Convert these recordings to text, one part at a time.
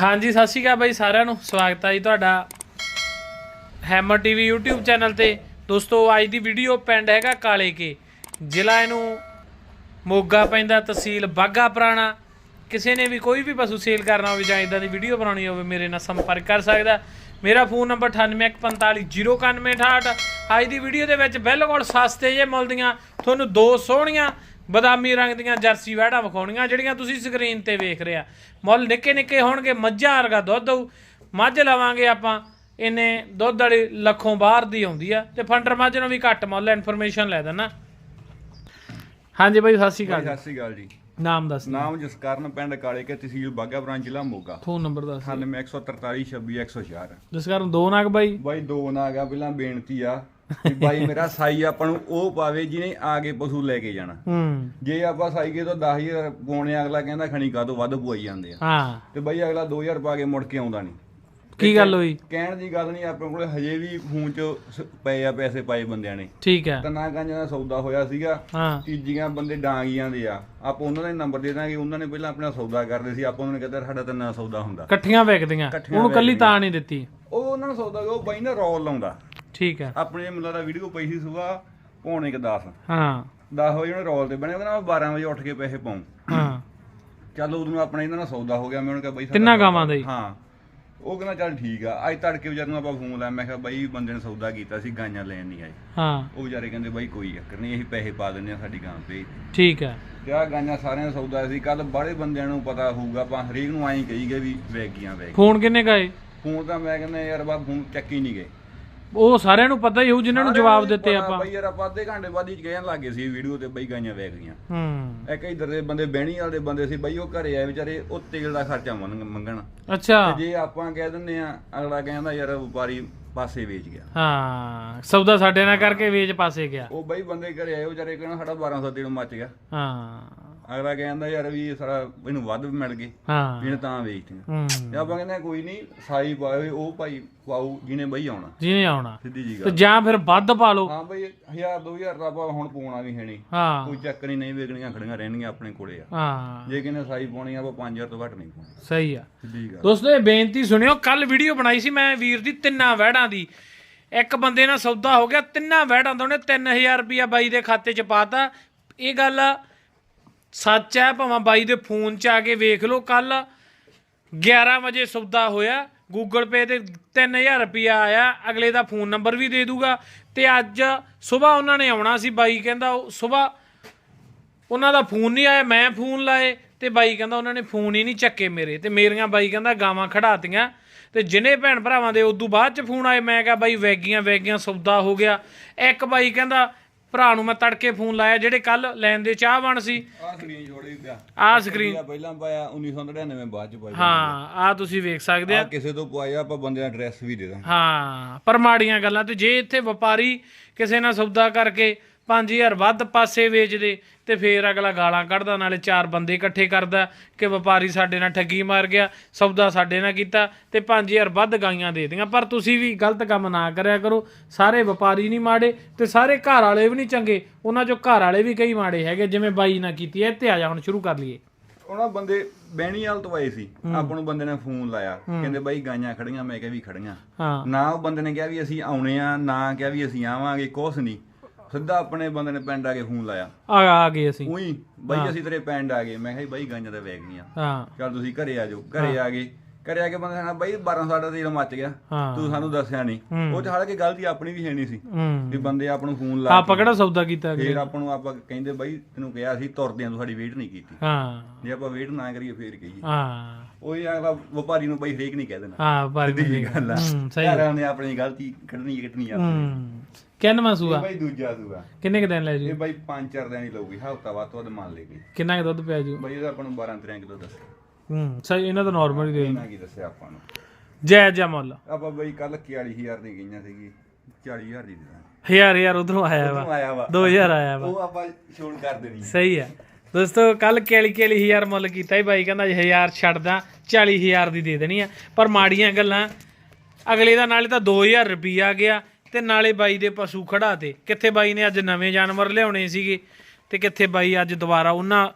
ਹਾਂਜੀ, ਸਤਿ ਸ਼੍ਰੀ ਅਕਾਲ ਬਾਈ ਸਾਰਿਆਂ ਨੂੰ। ਸਵਾਗਤ ਹੈ ਜੀ ਤੁਹਾਡਾ ਹੈਮਰ ਟੀਵੀ YouTube ਚੈਨਲ ਤੇ। ਦੋਸਤੋ, ਅੱਜ ਦੀ ਵੀਡੀਓ ਪਿੰਡ ਹੈਗਾ ਕਾਲੇ ਕੇ। ਜ਼ਿਲ੍ਹਾ ਇਹਨੂੰ ਮੋਗਾ ਪੈਂਦਾ, ਤਹਿਸੀਲ ਬਾਗਾ ਪੁਰਾਣਾ। ਕਿਸੇ ਨੇ ਵੀ ਕੋਈ ਵੀ ਪਸ਼ੂ ਸੇਲ ਕਰਨਾ ਹੋਵੇ ਜਾਂ ਇਦਾਂ ਦੀ ਵੀਡੀਓ ਬਣਾਉਣੀ ਹੋਵੇ, ਮੇਰੇ ਨਾਲ ਸੰਪਰਕ ਕਰ ਸਕਦਾ। ਮੇਰਾ ਫੋਨ ਨੰਬਰ 9815409168 ਅੱਜ ਦੀ ਵੀਡੀਓ ਦੇ ਵਿੱਚ ਬਿਲਕੁਲ ਸਸਤੇ ਜੇ ਮਿਲਦੀਆਂ ਤੁਹਾਨੂੰ ਦੋ ਸੋਹਣੀਆਂ ਬਦਾਮੀ ਰੰਗ ਦੀਆਂ ਜਰਸੀ ਵਹਿੜਾਂ ਵਿਖਾਉਣੀਆਂ ਜਿਹੜੀਆਂ ਤੁਸੀਂ ਸਕਰੀਨ ਤੇ ਵੇਖ ਰਿਹਾ ਮੁੱਲ ਨਿੱਕੇ ਨਿੱਕੇ ਹੋਣਗੇ ਮੱਝਾਂ ਵਰਗਾ ਦੁੱਧ ਹੋਊ ਮੱਝ ਲਵਾਂਗੇ ਆਪਾਂ ਇਹਨੇ ਦੁੱਧ ਵਾਲੀ ਲੱਖੋਂ ਬਾਹਰ ਦੀ ਆਉਂਦੀ ਆ ਤੇ ਫੰਡਰ ਮੱਝ ਨੂੰ ਵੀ ਘੱਟ ਮੁੱਲ ਇਨਫੋਰਮੇਸ਼ਨ ਲੈ ਦੇਣਾ ਹਾਂਜੀ ਬਾਈ ਸਤਿ ਸ਼੍ਰੀ ਅਕਾਲ। ਸਤਿ ਸ਼੍ਰੀ ਅਕਾਲ ਜੀ। ਨਾਮ ਦੱਸ ਨਾਮ ਜਸਕਰਨ ਪਿੰਡ ਕਾਲੇ ਕੇ ਤਹਿਸੀਲ ਬਾਘਾਪੁਰਾਂ ਜ਼ਿਲ੍ਹਾ ਮੋਗਾ। ਫੋਨ ਨੰਬਰ ਦੱਸ 9143262106 ਜਿਸ ਕਾਰਨ ਦੋ ਨਾਗ ਬਾਈ? ਬਾਈ ਦੋ ਨਾ ਆ ਪਹਿਲਾਂ ਬੇਨਤੀ ਆ ਕਿ ਬਾਈ ਮੇਰਾ ਸਾਈ ਆਪਾਂ ਨੂੰ ਉਹ ਪਾਵੇ ਜਿਹਨੇ ਆ ਕੇ ਪਸ਼ੂ ਲੈ ਕੇ ਜਾਣਾ। ਹੂੰ। ਜੇ ਆਪਾਂ ਸਾਈਕੇ ਤੋਂ 10000 ਪਾਉਣੇ ਅਗਲਾ ਕਹਿੰਦਾ ਖਣੀ ਕਾ ਤੋਂ ਵੱਧ ਪਵਾਈ ਜਾਂਦੇ ਆ। ਹਾਂ। ਤੇ ਬਾਈ ਅਗਲਾ 2000 ਪਾ ਕੇ ਮੁੜ ਕੇ ਆਉਂਦਾ ਨਹੀਂ। ਕੀ ਗੱਲ ਹੋਈ? ਕਹਿਣ ਦੀ ਗੱਲ ਨਹੀਂ ਆਪਣੇ ਕੋਲੇ ਹਜੇ ਵੀ ਫੋਨ 'ਚ ਸ- ਪਏ ਆ ਪੈਸੇ ਪਾਏ ਬੰਦਿਆਂ ਨੇ। ਠੀਕ ਹੈ ਤਨਾ ਗੰਜਾਂ ਦਾ ਸੌਦਾ ਹੋਇਆ ਸੀਗਾ। ਹਾਂ। ਤੀਜੀਆਂ ਬੰਦੇ ਡਾਂਗੀਆਂ ਦੇ ਆ। ਆਪਾਂ ਉਹਨਾਂ ਦਾ ਨੰਬਰ ਦੇ ਦਾਂਗੇ ਉਹਨਾਂ ਨੇ ਪਹਿਲਾਂ ਆਪਣਾ ਸੌਦਾ ਕਰਦੇ ਸੀ। ਆਪਾਂ ਉਹਨਾਂ ਨੇ ਕਹਿੰਦਾ ਸਾਡਾ ਤਾਂ ਨਾ ਸੌਦਾ ਹੁੰਦਾ। ਇਕੱਠੀਆਂ ਵੇਚਦੀਆਂ ਇਕੱਠੀਆਂ ਉਹਨੂੰ ਕੱਲੀ। ਤਾਂ ਨਹੀਂ ਦਿੱਤੀ। ਉਹ ਉਹਨਾਂ ਨੂੰ ਸੌਦਾ ਉਹ ਬਾਈ ਨਾ ਰੋਲ ਲਾਉਂਦਾ। ਠੀਕ ਹੈ। ਆਪਣੇ ਮੁੰਡਾ ਦਾ ਵੀਡੀਓ ਪਈ ਸੀ ਸੁਬਾ ਪੌਣੇ ਕ 10 ਹਾਂ। 10 ਵਜੇ ਉਹਨੇ ਰੋਲ ਤੇ ਬਣੇ ਉਹਦਾ ਮੈਂ 12 ਵਜੇ ਉੱਠ ਕੇ ਪੈਸੇ ਪਾਉਂ। ਹਾਂ। ਚੱਲ ਉਦੋਂ ਆਪਣਾ ਇਹਨਾਂ ਨਾਲ ਸੌਦਾ ਹੋ ਗਿਆ ਮੈਂ ਉਹਨੂੰ ਕਿਹਾ ਬਾਈ ਤਿੰਨਾਂ ਗਾਵਾਂ ਦਾ ਹੀ? ਹਾਂ। ਉਹ ਕਹਿੰਦਾ ਚੱਲ ਠੀਕ ਆ। ਅੱਜ ਤੜਕੇ ਵਿਚਾਰ ਨੂੰ ਆਪਾਂ ਫੋਨ ਲਾਇਆ ਮੈਂ ਕਿਹਾ ਬਾਈ ਬੰਦੇ ਨੇ ਸੌਦਾ ਕੀਤਾ ਸੀ ਗਾਈਆਂ ਲੈਣ ਨਹੀਂ ਆਏ। ਹਾਂ। ਉਹ ਵਿਚਾਰੇ ਕਹਿੰਦੇ ਬਾਈ ਕੋਈ ਚੱਕਰ ਨਹੀਂ ਅਸੀਂ ਪੈਸੇ ਪਾ ਦਿੰਦੇ ਆ ਸਾਡੀ ਗਾਂ ਭੇਜ ਠੀਕ ਹੈ। ਤੇ ਆ ਗਾਈਆਂ ਸਾਰਿਆਂ ਦਾ ਸੌਦਾ ਸੀ ਕੱਲ ਬੜੇ ਬੰਦਿਆਂ ਨੂੰ ਪਤਾ ਹੋਊਗਾ ਆਪਾਂ ਹਰੇਕ ਨੂੰ ਐਂ ਕਹੀ ਗਏ ਵੀ ਵੈਗ ਗਈਆਂ ਵੈਗ ਫੋਨ ਕਿੰਨੇ ਗਏ ਫੋਨ ਤਾਂ ਮੈਂ ਕਹਿੰਦਾ ਯਾਰ ਬਾ ਫੋਨ ਚੱਕੀ ਨਹੀਂ ਗਏ। ਉਹ ਸਾਰਿਆਂ ਨੂੰ ਪਤਾ ਹੀ ਹੋਊ ਜਿਨ੍ਹਾਂ ਨੂੰ ਜਵਾਬ ਦਿੱਤੇ ਆਪਾਂ। ਬਈ ਯਾਰ ਆਪਾਂ ਅੱਧੇ ਘੰਟੇ ਬਾਅਦ ਹੀ ਕਹਿਣ ਲੱਗੇ ਸੀ ਵੀਡੀਓ ਤੇ ਬਈ ਗਾਈਆਂ ਵੈਗ ਗਈਆਂ। ਹੂੰ। ਇੱਕ ਇਧਰ ਦੇ ਬੰਦੇ ਬਹਿਣੀ ਵਾਲੇ ਦੇ ਬੰਦੇ ਸੀ ਬਈ ਉਹ ਘਰੇ ਆਏ ਵਿਚਾਰੇ ਉਹ ਤੇਲ ਦਾ ਖਰਚਾ ਮੰਗ- ਮੰਗਣ। ਅੱਛਾ। ਤੇ ਜੇ ਆਪਾਂ ਕਹਿ ਦਿੰਨੇ ਆ ਅਗਲਾ ਕਹਿੰਦਾ ਯਾਰ ਵਪਾਰੀ ਪਾਸੇ ਵੇਚ ਗਿਆ। ਹਾਂ ਸੌਦਾ ਸਾਡੇ ਨਾਲ ਕਰਕੇ ਵੇਚ ਪਾਸੇ ਗਿਆ। ਉਹ ਬਈ ਬੰਦੇ ਘਰੇ ਆਏ ਉਹ ਵਿਚਾਰੇ ਕਹਿੰਦਾ ਸਾਡਾ 1200 ਤੇਲ ਮੱਚ ਗਿਆ। ਹਾਂ। ਅਗਲਾ ਕਹਿੰਦਾ ਯਾਰ ਵੀ ਇਹ ਸਾਰਾ ਇਹਨੂੰ ਵੱਧ ਮਿਲ ਗਏ ਹਾਂ। ਇਹਨੇ ਤਾਂ ਵੇਚਤੀਆਂ। ਹੂੰ। ਤੇ ਆਪਾਂ ਕਹਿੰਦੇ ਹਾਂ ਕੋਈ ਨਹੀਂ ਸਾਈ ਪਾਏ ਉਹ ਭਾਈ ਪਾਉ ਜਿਹਨੇ ਬਈ ਆਉਣਾ। ਜਿਹਨੇ ਆਉਣਾ। ਸਿੱਧੀ ਜੀ ਤੇ ਗੱਲ। ਜਾਂ ਫਿਰ ਵੱਧ ਪਾ ਲਓ। ਹਾਂ ਬਈ 1000 2000 ਦਾ ਆਪਾਂ ਹੁਣ ਪਾਉਣਾ ਵੀ ਹੈ ਨਹੀਂ ਹਾਂ। ਕੋਈ ਚੱਕਰ ਹੀ ਨਹੀਂ ਵੇਚਣੀਆਂ ਖੜੀਆਂ ਰਹਿਣਗੀਆਂ ਆਪਣੇ ਕੋਲੇ ਆ। ਹਾਂ। ਜੇ ਕਿਨੇ ਸਾਈ ਪਾਉਣੀ ਆ ਆਪਾਂ 5000 ਤੋਂ ਘੱਟ ਨਹੀਂ ਪਾਉਣੀ। ਸਹੀ ਆ। ਸਿੱਧੀ ਗੱਲ। ਦੋਸਤੋ ਇਹ ਬੇਨਤੀ ਸੁਣਿਓ ਕੱਲ ਵੀਡੀਓ ਬਣਾਈ ਸੀ ਮੈਂ ਵੀਰ ਦੀ ਤਿੰਨਾਂ ਵਹਿੜਾਂ ਦੀ। ਇੱਕ ਬੰਦੇ ਨਾਲ ਸੌਦਾ ਹੋ ਗਿਆ ਤਿੰਨਾਂ ਵਹਿੜਾਂ ਦਾ ਉਹਨੇ 3000 ਰੁਪਇਆ ਬਾਈ ਦੇ ਖਾਤੇ 'ਚ ਪਾਤਾ ਇਹ ਗੱਲ ਸੱਚ ਹੈ, ਭਾਵੇਂ ਬਾਈ ਦੇ ਫੋਨ 'ਚ ਆ ਕੇ ਵੇਖ ਲਓ ਕੱਲ 11 ਵਜੇ ਸੌਦਾ ਹੋਇਆ ਗੂਗਲ ਪੇ ਤੇ 3000 ਰੁਪਇਆ ਆਇਆ, ਅਗਲੇ ਦਾ ਫੋਨ ਨੰਬਰ ਵੀ ਦੇ ਦੂਗਾ, ਤੇ ਅੱਜ ਸਵੇਰ ਉਹਨਾਂ ਨੇ ਆਉਣਾ ਸੀ, ਬਾਈ ਕਹਿੰਦਾ ਉਹ ਸਵੇਰ ਉਹਨਾਂ ਦਾ ਫੋਨ ਨਹੀਂ ਆਇਆ, ਮੈਂ ਫੋਨ ਲਾਏ, ਤੇ ਬਾਈ ਕਹਿੰਦਾ ਉਹਨਾਂ ਨੇ ਫੋਨ ਹੀ ਨਹੀਂ ਚੱਕੇ ਮੇਰੇ, ਤੇ ਮੇਰੀਆਂ ਬਾਈ ਕਹਿੰਦਾ ਗਾਵਾਂ ਖੜਾਤੀਆਂ, ਤੇ ਜਿਨੇ ਭੈਣ ਭਰਾਵਾਂ ਦੇ ਉਦੋਂ ਬਾਅਦ ਚ ਫੋਨ ਆਏ, ਮੈਂ ਕਿਹਾ ਬਾਈ ਵੈਗੀਆਂ ਵੈਗੀਆਂ ਸੌਦਾ ਹੋ ਗਿਆ, ਇੱਕ ਬਾਈ ਕਹਿੰਦਾ ਭਰਾ ਨੂੰ ਮੈਂ ਤੜਕੇ ਫੋਨ ਲਾਇਆ ਜਿਹੜੇ ਕੱਲ ਲੈਣ ਦੇ ਚਾਹ ਬਣ ਸੀ। ਆਹ ਸਕਰੀਨ ਛੋੜੀ ਪਿਆ ਆਹ ਸਕਰੀਨ ਆ ਪਹਿਲਾਂ ਪਾਇਆ 1999 ਬਾਅਦ ਚ ਪਾਇਆ। ਹਾਂ ਆ ਤੁਸੀਂ ਵੇਖ ਸਕਦੇ ਆ। ਆ ਕਿਸੇ ਤੋਂ ਪਾਇਆ ਆਪਾਂ ਬੰਦੇ ਦਾ ਐਡਰੈਸ ਵੀ ਦੇ ਦਾਂ ਹਾਂ ਪਰ ਮਾੜੀਆਂ ਗੱਲਾਂ ਤੇ ਜੇ ਇੱਥੇ ਵਪਾਰੀ ਕਿਸੇ ਨਾਲ ਸੌਦਾ ਕਰਕੇ 5000 ਵੱਧ ਪਾਸੇ ਵੇਚਦੇ ਤੇ ਫੇਰ ਅਗਲਾ ਗਾਲਾਂ ਕੱਢਦਾ ਨਾਲੇ ਚਾਰ ਬੰਦੇ ਇਕੱਠੇ ਕਰਦਾ ਕਿ ਵਪਾਰੀ ਸਾਡੇ ਨਾਲ ਠੱਗੀ ਮਾਰ ਗਿਆ ਸੌਦਾ ਸਾਡੇ ਨਾਲ ਕੀਤਾ ਤੇ 5000 ਵੱਧ ਗਾਈਆਂ ਦੇ ਦੀਆਂ ਪਰ ਤੁਸੀਂ ਵੀ ਗਲਤ ਕੰਮ ਨਾ ਕਰਿਆ ਕਰੋ। ਸਾਰੇ ਵਪਾਰੀ ਨਹੀਂ ਮਾੜੇ ਤੇ ਸਾਰੇ ਘਰ ਵਾਲੇ ਵੀ ਨਹੀਂ ਚੰਗੇ। ਉਹਨਾਂ ਚੋਂ ਘਰ ਵਾਲੇ ਵੀ ਕਈ ਮਾੜੇ ਹੈਗੇ ਜਿਵੇਂ ਬਾਈ ਨਾਲ ਕੀਤੀ ਐ ਇੱਥੇ ਆ ਜਾ ਹੁਣ ਸ਼ੁਰੂ ਕਰ ਲਈਏ। ਉਹਨਾਂ ਬੰਦੇ ਬਹਿਣੀ ਵਾਲ ਤੋਂ ਆਏ ਸੀ। ਆਪਾਂ ਨੂੰ ਬੰਦੇ ਨੇ ਫੋਨ ਲਾਇਆ ਕਹਿੰਦੇ ਬਾਈ ਗਾਈਆਂ ਖੜੀਆਂ ਮੈਂ ਕਿਹਾ ਵੀ ਖੜੀਆਂ। ਨਾ ਉਹ ਬੰਦੇ ਨੇ ਕਿਹਾ ਵੀ ਅਸੀਂ ਆਉਣੇ ਆ ਨਾ ਕਿਹਾ ਵੀ ਅਸੀਂ ਆਵਾਂਗੇ ਕੁਛ ਨਹੀਂ। ਸਿੱਧਾ ਆਪਣੇ ਬੰਦੇ ਨੇ ਪਿੰਡ ਆ ਕੇ ਫੋਨ ਲਾਇਆ। ਆ ਆ ਗਏ ਅਸੀਂ। ਉਹੀ ਬਾਈ ਅਸੀਂ ਤੇਰੇ ਪਿੰਡ ਆ ਗਏ। ਮੈਂ ਕਿਹਾ ਜੀ ਬਾਈ ਗਾਈਆਂ ਤਾਂ ਵੈਗ ਗਈਆਂ। ਹਾਂ। ਚੱਲ ਤੁਸੀਂ ਘਰੇ ਆ ਜਾਓ। ਘਰੇ ਆ ਗਏ। ਘਰੇ ਆ ਕੇ ਬੰਦੇ ਕਹਿੰਦਾ ਬਾਈ 1200 ਦਾ ਤੇਲ ਮੱਚ ਗਿਆ ਹਾਂ। ਤੂੰ ਸਾਨੂੰ ਦੱਸਿਆ ਨਹੀਂ ਉਹ ਚ ਹਾਲਾਂਕਿ ਗਲਤੀ ਆਪਣੀ ਵੀ ਹੈ ਨਹੀਂ ਸੀ ਹੂੰ। ਵੀ ਬੰਦੇ ਆਪ ਨੂੰ ਫੋਨ ਲਾ ਆਪਾਂ ਕਿਹੜਾ ਸੌਦਾ ਕੀਤਾ ਅਗਲੇ ਫੇਰ ਆਪਾਂ ਨੂੰ ਆਪਾਂ ਕਹਿੰਦੇ ਬਾਈ ਤੈਨੂੰ ਕਿਹਾ ਸੀ ਤੁਰਦਿਆਂ ਤੂੰ ਸਾਡੀ ਵੇਟ ਨਹੀਂ ਕੀਤੀ। ਹਾਂ। ਜੇ ਆਪਾਂ ਵੇਟ ਨਾ ਕਰੀਏ ਫੇਰ ਕਹੀਏ। ਹਾਂ। ਉਹੀ ਅਗਲਾ ਵਪਾਰੀ ਨੂੰ ਬਾਈ ਹਰੇਕ ਨਹੀਂ ਕਹਿ ਦੇਣਾ। ਹਾਂ ਪਰ ਸਿੱਧੀ ਜੀ ਗੱਲ ਆ। ਹੂੰ, ਸਹੀ ਘਰਾਂ ਨੇ ਆਪਣੀ ਗਲਤੀ ਕੱਢਣੀ ਕੱਟਣੀ ਆ ਹੂੰ। ਕਿੰਨਵਾਂ ਇਹ ਸੂਆ ਬਾਈ ਦੂਜਾ ਸੂਆ। ਕਿੰਨੇ ਕ ਦਿਨ ਲੈ ਇਹ ਜੂ ਬਾਈ 5-4 ਦਿਨ ਹੀ ਲਊਗੀ ਹਫਤਾ ਬਾਅਦ ਤੋਂ ਵੱਧ ਮੰਨ ਲੇਗੀ ਕਿੰਨਾ ਕ ਦੁੱਧ ਪਿਆ ਜੂ? ਬਾਈ ਇਹਦਾ ਆਪਾਂ ਨੂੰ 12-13 ਕਿਲੋ ਦੱਸਿਆ। ਹੂੰ ਸਹੀ ਇਹਨਾਂ ਦਾ ਨਾਰਮਲ ਹੀ ਦੇ ਇਹਨਾਂ ਕੀ ਦੱਸਿਆ ਆਪਾਂ ਨੂੰ? ਜੈ ਜੈ ਮੁੱਲ ਆਪਾਂ ਬਾਈ ਕੱਲ 41000 ਦੀ ਗਈਆਂ ਸੀਗੀ 40000 ਦੀ ਦਿੱਤਾ। ਹਜ਼ਾਰ ਹਜ਼ਾਰ ਉਧਰੋਂ ਆਇਆ ਵਾ। ਆਇਆ ਵਾ। 2000 ਆਇਆ ਵਾ। ਉਹ ਆਪਾਂ ਛੋੜ ਕਰ ਦੇਣੀ। ਸਹੀ ਆ। ਦੋਸਤੋ ਕੱਲ ਕੇਲੀ ਕੇਲੀ ਹਜ਼ਾਰ ਮੁੱਲ ਕੀਤਾ ਹੀ ਬਾਈ ਕਹਿੰਦਾ ਜੇ ਹਜ਼ਾਰ ਛੱਡਦਾ 40000 ਦੀ ਦੇ ਦੇਣੀ ਆ। ਪਰ ਮਾੜੀਆਂ ਗੱਲਾਂ ਅਗਲੇ ਦਾ ਨਾਲੇ ਤਾਂ 2000 ਰੁਪਈਆ ਗਿਆ ਤੇ ਨਾਲੇ ਬਾਈ ਦੇ ਪਸ਼ੂ ਖੜਾ ਤੇ। ਕਿੱਥੇ ਬਾਈ ਨੇ ਅੱਜ ਨਵੇਂ ਜਾਨਵਰ ਲਿਆਉਣੇ ਸੀਗੇ ਤੇ ਕਿੱਥੇ ਬਾਈ ਅੱਜ ਦੁਬਾਰਾ ਉਹਨਾਂ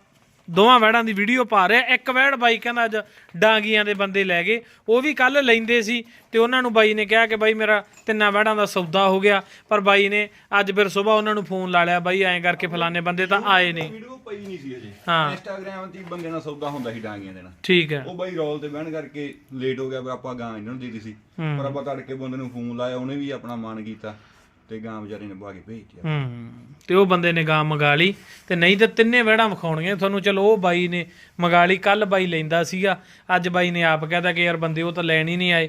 ਦੋਵਾਂ ਵੈੜਾਂ ਦੀ ਵੀਡੀਓ ਪਾ ਰਿਹਾ। ਇੱਕ ਵੈੜ ਬਾਈ ਕਹਿੰਦਾ ਅੱਜ ਡਾਂਗੀਆਂ ਦੇ ਬੰਦੇ ਲੈ ਗਏ। ਉਹ ਵੀ ਕੱਲ ਲੈਂਦੇ ਸੀ ਤੇ ਉਹਨਾਂ ਨੂੰ ਬਾਈ ਨੇ ਕਿਹਾ ਕਿ ਬਾਈ ਮੇਰਾ ਤਿੰਨਾਂ ਵੈੜਾਂ ਦਾ ਸੌਦਾ ਹੋ ਗਿਆ। ਪਰ ਬਾਈ ਨੇ ਅੱਜ ਫਿਰ ਸਵੇਰ ਉਹਨਾਂ ਨੂੰ ਫੋਨ ਲਾ ਲਿਆ ਬਾਈ ਐਂ ਕਰਕੇ ਫਲਾਣੇ ਬੰਦੇ ਤਾਂ ਆਏ ਨੇ ਵੀਡੀਓ ਪਈ ਨਹੀਂ ਸੀ ਅਜੇ। ਹਾਂ। ਇੰਸਟਾਗ੍ਰam ਤੇ ਬੰਦੇ ਨਾਲ ਸੌਦਾ ਹੁੰਦਾ ਸੀ ਡਾਂਗੀਆਂ ਦੇ ਨਾਲ। ਠੀਕ ਹੈ। ਉਹ ਬਾਈ ਰੋਲ ਤੇ ਬਹਿਣ ਕਰਕੇ ਲੇਟ ਹੋ ਗਿਆ ਵੀ ਆਪਾਂ ਗਾਂ ਇਹਨਾਂ ਨੂੰ ਦੇ ਦਿੱਤੀ ਸੀ। ਪਰ ਆਪਾਂ ਤੜਕੇ ਬੰਦੇ ਨੂੰ ਫੋਨ ਲਾਇਆ ਉਹਨੇ ਵੀ ਆਪਣਾ ਮਨ ਕੀਤਾ। ਤੇ ਗਾਂ ਵਿਚਾਰੇ ਨੇ ਬਹਾ ਕੇ ਭੇਜਿਆ ਹੂੰ, ਤੇ ਉਹ ਬੰਦੇ ਨੇ ਗਾਂ ਮੰਗਾ ਲਈ ਤੇ ਨਹੀਂ ਤੇ ਤਿੰਨੇ ਵਹਿੜਾਂ ਵਿਖਾਉਣੀਆਂ। ਤੁਹਾਨੂੰ ਚਲੋ ਉਹ ਬਾਈ ਨੇ ਮੰਗਾ ਲਈ, ਕੱਲ ਬਾਈ ਲੈਂਦਾ ਸੀਗਾ, ਅੱਜ ਬਾਈ ਨੇ ਆਪ ਕਹਿਦਾ ਕਿ ਯਾਰ ਬੰਦੇ ਉਹ ਤਾਂ ਲੈਣ ਹੀ ਨਹੀਂ ਆਏ।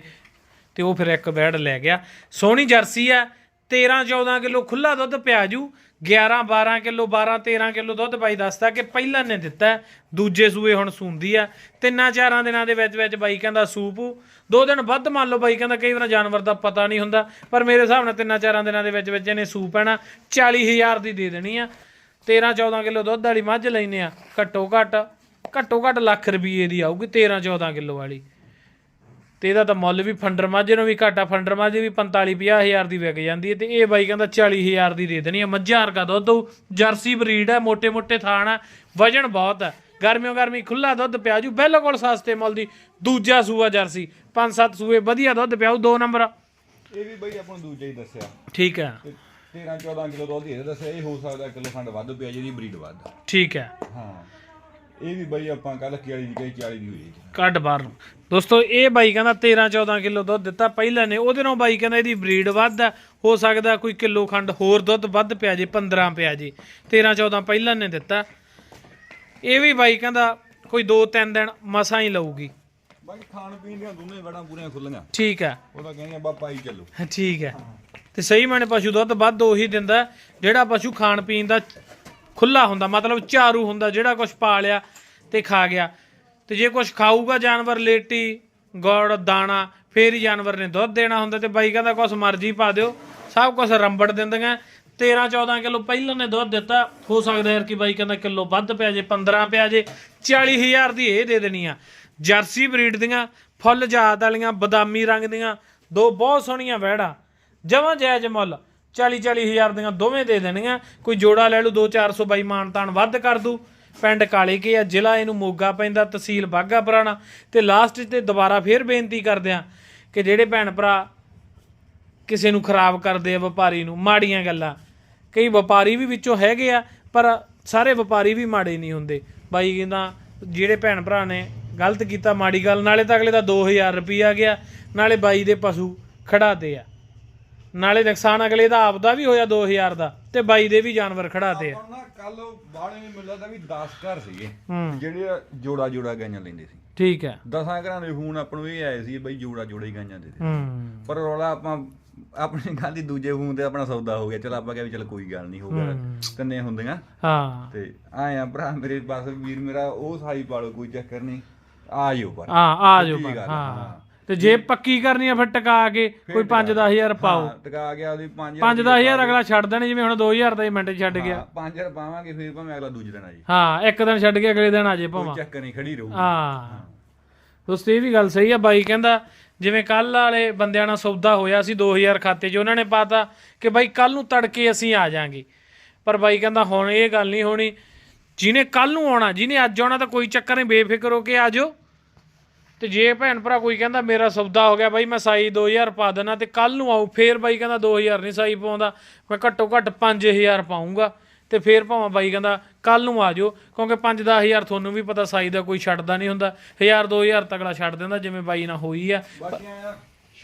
ਤੇ ਉਹ ਫਿਰ ਇੱਕ ਵਹਿੜ ਲੈ ਗਿਆ। ਸੋਹਣੀ ਜਰਸੀ ਆ 13 14 ਕਿਲੋ ਖੁੱਲਾ ਦੁੱਧ ਪਿਆ ਜੂ। 11 12 ਕਿਲੋ 12 13 ਕਿਲੋ ਦੁੱਧ ਬਾਈ ਦੱਸਦਾ ਕਿ ਪਹਿਲਾਂ ਨੇ ਦਿੱਤਾ ਦੂਜੇ ਸੂਏ ਹੁਣ ਸੂੰਦੀ ਆ। ਤਿੰਨਾਂ, ਚਾਰਾਂ ਦਿਨਾਂ ਦੇ ਵਿੱਚ ਵਿੱਚ ਬਾਈ ਕਹਿੰਦਾ ਸੂਪੂ ਦੋ ਦਿਨ ਵੱਧ ਮੰਨ ਲਓ ਬਾਈ ਕਹਿੰਦਾ ਕਈ ਵਾਰ ਜਾਨਵਰ ਦਾ ਪਤਾ ਨਹੀਂ ਹੁੰਦਾ, ਪਰ ਮੇਰੇ ਹਿਸਾਬ ਨਾਲ ਤਿੰਨਾਂ, ਚਾਰਾਂ ਦਿਨਾਂ ਦੇ ਵਿੱਚ ਵਿੱਚ ਇਹਨੇ ਸੂਪ ਪੈਣਾ 40000 ਦੀ ਦੇ ਦੇਣੀ ਆ। 13 14 ਕਿਲੋ ਦੁੱਧ ਵਾਲੀ ਮੱਝ ਲੈਨੇ ਆ, ਘੱਟੋ ਘੱਟ ਘੱਟੋ ਘੱਟ ਲੱਖ ਰੁਪਏ ਦੀ ਆਊਗੀ 13 14 ਕਿਲੋ ਵਾਲੀ। ਤੇ ਇਹਦਾ ਤਾਂ ਮੁੱਲ ਵੀ ਫੰਡਰ ਮਾਝੇ ਨੂੰ ਵੀ ਘਾਟਾ ਫੰਡਰ ਮਾਝੇ ਵੀ 45 50000 ਦੀ ਵਿਕ ਜਾਂਦੀ ਹੈ ਤੇ ਇਹ ਬਾਈ ਕਹਿੰਦਾ 40000 ਦੀ ਦੇ ਦੇਣੀ ਹੈ। ਮੱਝਾਂ ਵਰਗਾ ਦੁੱਧ ਜਰਸੀ ਬਰੀਡ ਹੈ ਮੋٹے-ਮੋٹے ਥਾਣ ਹੈ ਵਜਨ ਬਹੁਤ ਹੈ। ਗਰਮੀਓ ਗਰਮੀ ਖੁੱਲਾ ਦੁੱਧ ਪਿਆਜੂ ਬਿਲਕੁਲ ਸਸਤੇ ਮੁੱਲ ਦੀ। ਦੂਜਾ ਸੂਆ ਜਰਸੀ 5-7 ਸੂਏ ਵਧੀਆ ਦੁੱਧ ਪਿਆਉ ਦੋ ਨੰਬਰ ਇਹ ਵੀ ਬਈ ਆਪਾਂ ਨੂੰ ਦੂਜਾ ਹੀ ਦੱਸਿਆ। ਠੀਕ ਹੈ। 13 14 ਕਿਲੋ ਦੁੱਧ ਹੀ ਦੱਸਿਆ ਇਹ ਹੋ ਸਕਦਾ ਕਿਲੋ ਖੰਡ ਵੱਧ ਪਿਆ ਜਿਹਦੀ ਬਰੀਡ ਵੱਧ ਠੀਕ ਹੈ। ਹਾਂ। ਇਹ ਵੀ ਬਾਈ ਆਪਾਂ ਕੱਲ 40 ਦੀ ਕਹੀ 40 ਦੀ ਹੋਈ ਕੱਢ ਬਾਹਰ ਨੂੰ। ਦੋਸਤੋ ਇਹ ਬਾਈ ਕਹਿੰਦਾ 13 14 ਕਿਲੋ ਦੁੱਧ ਦਿੱਤਾ ਪਹਿਲਾਂ ਨੇ। ਉਹਦੇ ਨਾਲ ਬਾਈ ਕਹਿੰਦਾ ਇਹਦੀ ਬਰੀਡ ਵੱਧ ਆ। ਹੋ ਸਕਦਾ ਕੋਈ ਕਿਲੋ ਖੰਡ ਹੋਰ ਦੁੱਧ ਵੱਧ ਪਿਆ ਜੇ 15 ਪਿਆ ਜੇ। 13 14 ਪਹਿਲਾਂ ਨੇ ਦਿੱਤਾ। ਇਹ ਵੀ ਬਾਈ ਕਹਿੰਦਾ ਕੋਈ 2-3 ਦਿਨ ਮਸਾਂ ਹੀ ਲਊਗੀ। ਬਾਈ ਖਾਣ ਪੀਣ ਦੀਆਂ ਦੋਨੇ ਵੜਾਂ ਪੂਰੀਆਂ ਖੁੱਲੀਆਂ ਠੀਕ ਹੈ ਉਹਦਾ ਕਹਿੰਦੇ ਬਾਪਾ ਹੀ ਚੱਲੋ। ਠੀਕ ਹੈ ਤੇ ਸਹੀ ਮਾਨੇ ਪਸ਼ੂ ਦੁੱਧ ਵੱਧ ਉਹੀ ਦਿੰਦਾ। ਜਿਹੜਾ ਪਸ਼ੂ ਖਾਣ ਪੀਣ ਦਾ ਖੁੱਲਾ ਹੁੰਦਾ, ਮਤਲਬ ਝਾਰੂ ਹੁੰਦਾ, ਜਿਹੜਾ ਕੁਝ ਪਾ ਲਿਆ ਤੇ ਖਾ ਗਿਆ। ਤੇ ਜੇ ਕੁਝ ਖਾਊਗਾ ਜਾਨਵਰ, ਲੇਟੀ, ਗੋੜ, ਦਾਣਾ, ਫੇਰ ਹੀ ਜਾਨਵਰ ਨੇ ਦੁੱਧ ਦੇਣਾ ਹੁੰਦਾ ਤੇ ਬਾਈ ਕਹਿੰਦਾ ਕੁਛ ਮਰਜ਼ੀ ਪਾ ਦਿਓ, ਸਭ ਕੁਝ ਰੰਬੜ ਦਿੰਦੀਆਂ। 13 14 ਕਿਲੋ ਪਹਿਲਾਂ ਨੇ ਦੁੱਧ ਦਿੱਤਾ, ਹੋ ਸਕਦਾ ਯਾਰ ਕਿ ਬਾਈ ਕਹਿੰਦਾ ਕਿਲੋ ਵੱਧ ਪਿਆ ਜੇ 15 ਪਿਆ ਜੇ 40000 ਦੀ ਇਹ ਦੇ ਦੇਣੀ ਆ। ਜਰਸੀ ਬਰੀਡ ਦੀਆਂ, ਫੁੱਲ ਜਾਤ ਵਾਲੀਆਂ, ਬਦਾਮੀ ਰੰਗ ਦੀਆਂ, ਦੋ ਬਹੁਤ ਸੋਹਣੀਆਂ ਵਹਿੜਾਂ, ਜਮਾਂ ਜਾਇਜ਼ ਮੁੱਲ। 40 40000 ਦੀਆਂ ਦੋਵੇਂ ਦੇ ਦੇਣੀਆਂ। ਕੋਈ ਜੋੜਾ ਲੈ ਲੂ 2-400 ਬਾਈ ਮਾਨਤਾਨ ਵੱਧ ਕਰ ਦੂ ਪਿੰਡ ਕਾਲੇ ਕੇ ਆ, ਜ਼ਿਲ੍ਹਾ ਇਹਨੂੰ ਮੋਗਾ ਪੈਂਦਾ, ਤਹਿਸੀਲ ਬਾਗਾ ਪੁਰਾਣਾ। ਤੇ ਲਾਸਟ ਤੇ ਦੁਬਾਰਾ ਫੇਰ ਬੇਨਤੀ ਕਰਦੇ ਆ ਕਿ ਜਿਹੜੇ ਭੈਣ ਭਰਾ ਕਿਸੇ ਨੂੰ ਖਰਾਬ ਕਰਦੇ ਆ ਵਪਾਰੀ ਨੂੰ, ਮਾੜੀਆਂ ਗੱਲਾਂ। ਕਈ ਵਪਾਰੀ ਵੀ ਵਿੱਚੋਂ ਹੈਗੇ ਆ, ਪਰ ਸਾਰੇ ਵਪਾਰੀ ਵੀ ਮਾੜੇ ਨਹੀਂ ਹੁੰਦੇ। ਬਾਈ ਕਹਿੰਦਾ, ਜਿਹੜੇ ਭੈਣ ਭਰਾ ਨੇ ਗਲਤ ਕੀਤਾ, ਮਾੜੀ ਗੱਲ, ਨਾਲੇ ਤਾਂ ਅਗਲੇ ਦਾ 2000 ਰੁਪਈਆ ਗਿਆ, ਨਾਲੇ ਬਾਈ ਦੇ ਪਸ਼ੂ ਖੜਾਤੇ ਆ। ਨਾਲੇ ਨੁਕਸਾਨ ਅਗਲੇ ਦਾ ਆਪਦਾ ਵੀ ਹੋਇਆ 2000 ਦਾ ਤੇ ਬਾਈ ਦੇ ਵੀ ਜਾਨਵਰ ਖੜਾਤੇ ਆ। ਨਾ ਕੱਲ ਬਾਹਲੇ ਨੂੰ ਮਿਲਦਾ ਤਾਂ ਵੀ 10 ਘਰ ਸੀਗੇ। ਹੂੰ। ਜਿਹੜੇ ਜੋੜਾ ਜੋੜਾ ਗਾਈਆਂ ਲੈਂਦੇ ਸੀ। ਠੀਕ ਹੈ। ਦਸਾਂ ਘਰਾਂ ਦੇ ਫੋਨ ਆਪਾਂ ਨੂੰ ਇਹ ਆਏ ਸੀ ਬਈ ਜੋੜਾ ਜੋੜਾ ਹੀ ਗਾਈਆਂ ਦੇ ਦੇ। ਹੂੰ। ਪਰ ਰੌਲਾ ਆਪਾਂ ਆਪਣੀ ਗੱਲ ਦੂਜੇ ਫੋਨ ਤੇ ਆਪਣਾ ਸੌਦਾ ਹੋ ਗਿਆ। ਚਲ ਆਪਾਂ ਕਿਹਾ ਵੀ ਚਲ ਕੋਈ ਗੱਲ ਨਹੀਂ ਹੋ ਗਿਆ ਕੰਨੇ ਹੁੰਦੀਆਂ। ਹਾਂ। ਤੇ ਆਏ ਆ ਭਰਾ ਮੇਰੇ ਬਸ ਵੀਰ ਮੇਰਾ ਉਹ ਸਾਈ ਪਾਲੋ ਕੋਈ ਚੱਕਰ ਨਹੀਂ। ਆ ਜਾਓ ਪਰ। ਹਾਂ ਆ ਜਾਓ ਪਰ ਹਾਂ। ਤੇ ਜੇ ਪੱਕੀ ਕਰਨੀ ਆ ਫਿਰ ਟਕਾ ਕੇ ਕੋਈ 5-10000 ਪਾਓ। ਟਕਾ ਗਿਆ ਉਹਦੀ 5 5-10000 ਅਗਲਾ ਛੱਡ ਦੇਣ ਜਿਵੇਂ ਹੁਣ 2000 ਦਾ ਹੀ ਮਿੰਟ ਛੱਡ ਗਿਆ। 5000 ਪਾਵਾਂਗੇ ਫਿਰ ਭਾਵੇਂ ਅਗਲਾ ਦੂਜੇ ਦਿਨ ਆ ਜੀ। ਹਾਂ ਇੱਕ ਦਿਨ ਛੱਡ ਕੇ ਅਗਲੇ ਦਿਨ ਆ ਜੇ ਭਾਵਾਂ। ਚੱਕਰ ਨਹੀਂ ਖੜੀ ਰਹੂ ਹਾਂ। ਦੋਸਤੋ ਇਹ ਵੀ ਗੱਲ ਸਹੀ ਆ ਬਾਈ ਕਹਿੰਦਾ ਜਿਵੇਂ ਕੱਲ ਵਾਲੇ ਬੰਦਿਆਂ ਨਾਲ ਸੌਦਾ ਹੋਇਆ ਸੀ 2000 ਖਾਤੇ 'ਚ ਉਹਨਾਂ ਨੇ ਪਾਤਾ ਕਿ ਬਾਈ ਕੱਲ ਨੂੰ ਤੜਕੇ ਅਸੀਂ ਆ ਜਾਾਂਗੇ। ਪਰ ਬਾਈ ਕਹਿੰਦਾ ਹੁਣ ਇਹ ਗੱਲ ਨਹੀਂ ਹੋਣੀ। ਜਿਹਨੇ ਕੱਲ ਨੂੰ ਆਉਣਾ ਜਿਹਨੇ ਅੱਜ ਆਉਣਾ ਤਾਂ ਕੋਈ ਚੱਕਰ ਨਹੀਂ ਬੇਫਿਕਰ ਹੋ ਕੇ ਆ ਜਾਓ। ਤੇ ਜੇ ਭੈਣ ਭਰਾ ਕੋਈ ਕਹਿੰਦਾ ਮੇਰਾ ਸੌਦਾ ਹੋ ਗਿਆ ਬਾਈ, ਮੈਂ ਸਾਈ 2000 ਪਾ ਦੇਣਾ ਤੇ ਕੱਲ ਨੂੰ ਆਉ ਫੇਰ ਬਾਈ ਕਹਿੰਦਾ 2000 ਨਹੀਂ ਸਾਈ ਪਾਉਂਦਾ, ਮੈਂ ਘੱਟੋ ਘੱਟ 5000 ਪਾਉਂਗਾ ਤੇ ਫੇਰ ਭਾਵੇਂ ਬਾਈ ਕਹਿੰਦਾ ਕੱਲ ਨੂੰ ਆ ਜਾਓ ਕਿਉਂਕਿ 5-10000 ਤੁਹਾਨੂੰ ਵੀ ਪਤਾ ਸਾਈ ਦਾ ਕੋਈ ਛੱਡਦਾ ਨਹੀਂ ਹੁੰਦਾ 1000 2000 ਤਕਲਾ ਛੱਡ ਦਿੰਦਾ, ਜਿਵੇਂ ਬਾਈ ਨਾਲ ਹੋਈ ਆ। ਬਾਕੀ ਆ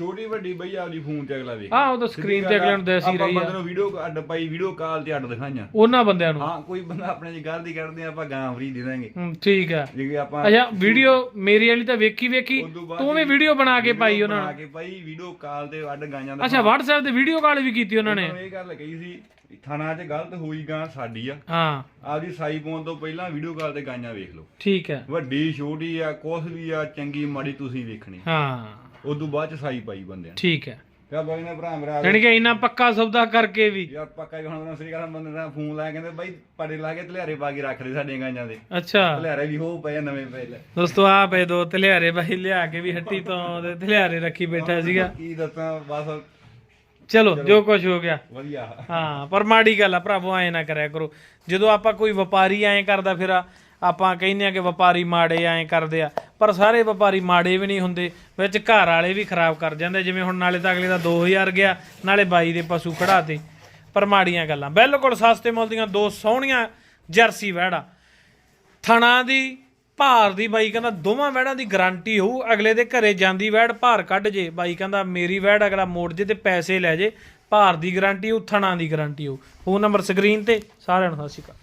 ਛੋਟੀ ਵੱਡੀ ਬਈ ਆਪਦੀ ਫੋਨ ਤੇ ਅਗਲਾ ਵੇਖ। ਹਾਂ ਉਹ ਤਾਂ ਸਕਰੀਨ ਤੇ ਅਗਲੇ ਨੂੰ ਦੱਸ ਹੀ ਆਪਾਂ ਰਹੀ ਆ। ਬੰਦੇ ਨੂੰ ਵੀਡੀਓ ਅੱਡ ਪਾਈ ਵੀਡੀਓ ਕਾਲ ਤੇ ਅੱਡ ਦਿਖਾਈਆਂ। ਉਹਨਾਂ ਬੰਦਿਆਂ ਨੂੰ। ਹਾਂ ਕੋਈ ਬੰਦਾ ਆਪਣੇ ਜੀ ਗੱਲ ਦੀ ਕਰਦੇ ਆ, ਆਪਾਂ ਗਾਂ ਫਰੀ ਦੇ ਦਾਂਗੇ। ਹੂੰ, ਠੀਕ ਆ। ਜੇ ਆਪਾਂ ਅੱਛਾ ਵੀਡੀਓ ਮੇਰੀ ਵਾਲੀ ਤਾਂ ਵੇਖੀ ਵੇਖੀ। ਉਦੋਂ ਬਾਅਦ ਤੂੰ ਵੀ ਵੀਡੀਓ ਬਣਾ ਕੇ ਪਾਈ ਉਹਨਾਂ ਬਣਾ ਕੇ ਪਾਈ ਵੀਡੀਓ ਕਾਲ ਤੇ ਅੱਡ ਗਾਈਆਂ ਦਾ ਅੱਛਾ WhatsApp ਤੇ ਵੀਡੀਓ ਕਾਲ ਵੀ ਕੀਤੀ ਉਹਨਾਂ ਨੇ। ਉਹਨਾਂ ਨੂੰ ਇਹ ਗੱਲ ਕਹੀ ਸੀ ਥਾਣਾ 'ਚ ਗਲਤ ਹੋਈ ਗਾਂ ਸਾਡੀ ਆ। ਹਾਂ। ਆਪਦੀ ਸਾਈ ਪਾਉਣ ਤੋਂ ਪਹਿਲਾਂ ਵੀਡੀਓ ਕਾਲ ਤੇ ਗਾਈਆਂ ਵੇਖ ਲਓ। ਠੀਕ ਹੈ ਵੱਡੀ ਛੋਟੀ ਆ ਕੁਛ ਵੀ ਆ ਚੰਗੀ ਮਾੜੀ ਤੁਸੀਂ ਵੇਖਣੀ। ਹਾਂ। ਉਦੋਂ ਬਾਅਦ ਚ ਸਾਈ ਪਾਈ ਬੰਦਿਆਂ ਠੀਕ ਹੈ। ਤੇ ਬਾਈ ਨੇ ਭਰਾ ਮੇਰਾ ਯਾਨੀ ਕਿ ਇੰਨਾ ਪੱਕਾ ਸੌਦਾ ਕਰਕੇ ਵੀ। ਯਾਰ ਪੱਕਾ ਹੀ ਹੁਣ ਸ੍ਰੀ ਅਕਾਲ ਬੰਦੇ ਦਾ ਫੋਨ ਲਾਇਆ ਕਹਿੰਦੇ ਬਾਈ ਪੜੇ ਲਾ ਕੇ ਧਲਿਆਰੇ ਪਾ ਕੇ ਰੱਖ ਲੈ ਸਾਡੀਆਂ ਦੇ। ਅੱਛਾ। ਧਲਿਆਰੇ ਵੀ ਹੋ ਪਏ ਆ ਨਵੇਂ ਪਏ ਲੈ। ਦੋਸਤੋ ਆ ਪਏ ਦੋ ਤਲਿਆਰੇ ਬਾਈ ਲਿਆ ਕੇ ਵੀ ਹੱਟੀ ਤੋਂ ਤੇ ਤਲਿਆਰੇ ਰੱਖੀ ਬੈਠਾ ਸੀਗਾ। ਕੀ ਦੱਸਾਂ ਬਸ। ਚਲੋ ਜੋ ਕੁਝ ਹੋ ਗਿਆ। ਵਧੀਆ। ਹਾਂ ਪਰ ਮਾੜੀ ਗੱਲ ਆ ਭਰਾਵੋ ਐ ਨਾ ਕਰਿਆ ਕਰੋ। ਜਦੋਂ ਆਪਾਂ ਕੋਈ ਵਪਾਰੀ ਐਂ ਕਰਦਾ ਫਿਰ ਆਪਾਂ ਕਹਿੰਦੇ ਆ ਕਿ ਵਪਾਰੀ ਮਾੜੇ ਐਂ ਕਰਦੇ ਆ, ਪਰ ਸਾਰੇ ਵਪਾਰੀ ਮਾੜੇ ਵੀ ਨਹੀਂ ਹੁੰਦੇ, ਵਿੱਚ ਘਰ ਵਾਲੇ ਵੀ ਖਰਾਬ ਕਰ ਜਾਂਦੇ ਜਿਵੇਂ ਹੁਣ ਨਾਲੇ ਤਾਂ ਅਗਲੇ ਦਾ 2000 ਗਿਆ, ਨਾਲੇ ਬਾਈ ਦੇ ਪਸ਼ੂ ਖੜਾਤੇ ਪਰ ਮਾੜੀਆਂ ਗੱਲਾਂ। ਬਿਲਕੁਲ ਸਸਤੇ ਮੁੱਲ ਦੀਆਂ ਦੋ ਸੋਹਣੀਆਂ ਜਰਸੀ ਵਹਿੜਾ। ਥਣਾ ਦੀ ਭਾਰ ਦੀ ਬਾਈ ਕਹਿੰਦਾ ਦੋਵਾਂ ਵਹਿੜਾਂ ਦੀ ਗਾਰੰਟੀ ਹੋਊ, ਅਗਲੇ ਦੇ ਘਰੇ ਜਾਂਦੀ ਵਹਿੜ ਭਾਰ ਕੱਢ ਜੇ। ਬਾਈ ਕਹਿੰਦਾ ਮੇਰੀ ਵਹਿੜ, ਅਗਲਾ ਮੋੜ ਜੇ ਤੇ ਪੈਸੇ ਲੈ ਜੇ। ਭਾਰ ਦੀ ਗਾਰੰਟੀ ਹੋਊ, ਥਣਾ ਦੀ ਗਾਰੰਟੀ ਹੋਊ। ਫੋਨ ਨੰਬਰ ਸਕਰੀਨ ਤੇ, ਸਾਰਿਆਂ ਨੂੰ ਸਤਿ ਸ਼੍ਰੀ ਅਕਾਲ।